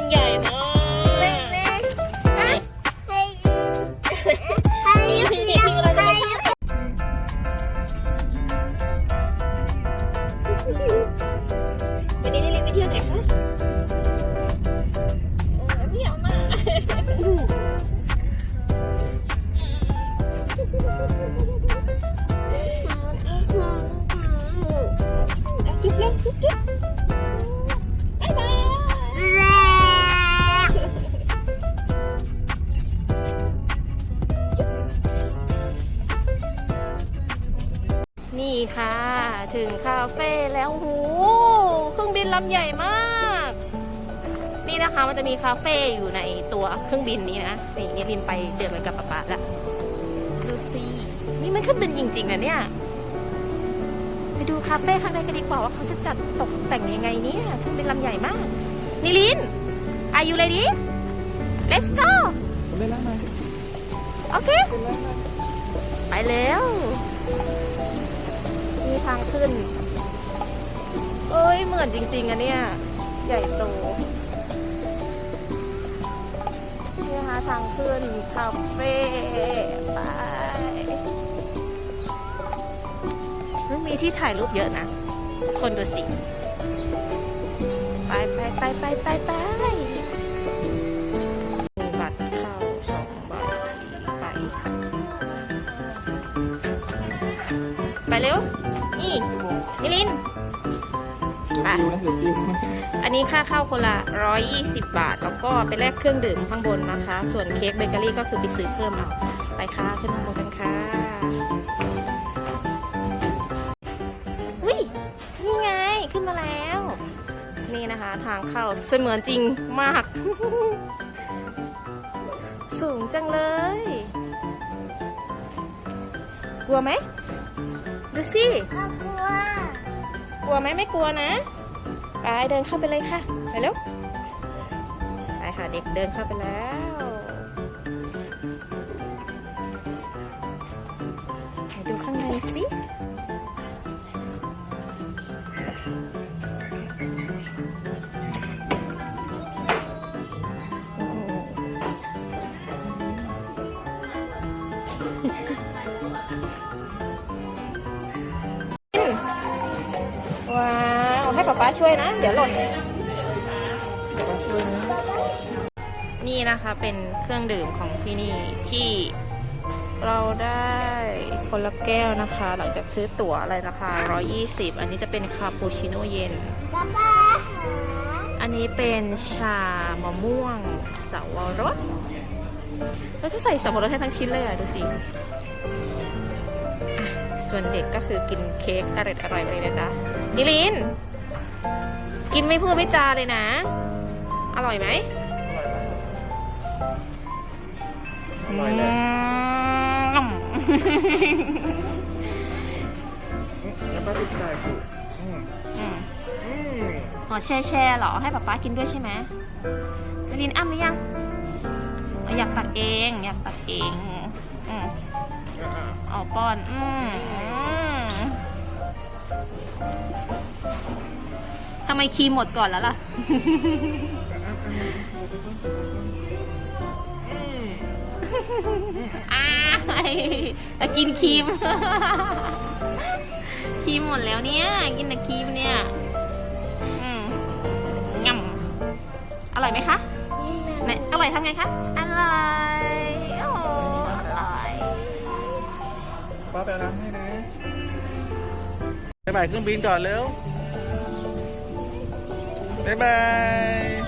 นี่มีเครื่องบินใหญ่มากนี่คือเด็กที่เราจะไป นี่ค่ะ ถึงคาเฟ่แล้วหูเครื่องบินลำใหญ่มาก นี่นะคะมันจะมีคาเฟ่อยู่ในตัวเครื่องบินนี้นะนี่นี่ลินไปเดินไปกับป๊าป๊าละดูสินี่มันเครื่องบินจริงๆนะเนี่ยไปดูคาเฟ่ข้างในกันดีกว่าว่าเขาจะจัดตกแต่งยังไงเนี่ยเครื่องบินลำใหญ่มากนิลิน Are you ready Let's go ไปล้างหน่อยโอเค ไปล้างหน่อยไปแล้ว มีทางขึ้น เอ้ย เหมือนจริง ๆอะเนี่ย ใหญ่โตนี่นะคะทางขึ้น คาเฟ่ไปมันมีที่ถ่ายรูปเยอะนะ คนดูสิ ไปไปไปไปไปไปบัตรเข้าสองใบไปค่ะไปเร็ว นี่นิลินไปคิวนะเดี๋ยวคิวอันนี้ค่าเข้าคนละ 120 บาท แล้วก็ไปแลกเครื่องดื่มข้างบนนะคะ ส่วนเค้กเบเกอรี่ก็คือไปซื้อเพิ่มเอา ไปค่ะขึ้นข้างบนกันค่ะอุ้ยนี่ไงขึ้นมาแล้ว นี่นะคะทางเข้าเสมือนจริงมาก สูงจังเลย กลัวไหม ดูสิกลัวไหมไม่กลัวนะไปเดินเข้าไปเลยค่ะ ไปเร็วไปค่ะเด็กเดินเข้าไปแล้ว ไปดูข้างในสิ ให้ป๊าป๊าช่วยนะ เดี๋ยวหล่นมาช่วยนะนี่นะคะเป็นเครื่องดื่มของที่นี่ที่เราได้คนละแก้วนะคะ หลังจากซื้อตั๋วอะไรราคา 120 อันนี้จะเป็นคาปูชิโน่เย็น อันนี้เป็นชามะม่วงสาวรส แล้วก็ใส่สับปะรดให้ทั้งชิ้นเลยอะ ดูสิ ส่วนเด็กก็คือกินเค้กอร่อยอร่อยๆเลยนะจ๊ะนิลิน กินไม่พูดไม่จาเลยนะ อร่อยไหมอร่อยเลยอืมแล้วก็ติดใจคืออืมอืมอืมอ๋อแช่แช่เหรอ ให้ป๊าป๊ากินด้วยใช่ไหมนลินอ้ำหรือยังอ๋ออยากตักเอง อยากตักเองอืมอะเอาป้อน อืมอืมทำ ไมครีมหมดก่อนแล้วล่ะอะอะเอาไปก่อนอืมอ้ายแต่กินครีม ครีมหมดแล้วเนี่ย กินแต่ครีมเนี่ยอืมง่ำอร่อยไหมคะไหนอร่อยทำไงคะ อร่อย โอ้อร่อย ป้าไปเอาน้ำให้นะบ๊ายบายเครื่องบินก่อนเร็ว บ๊ายบาย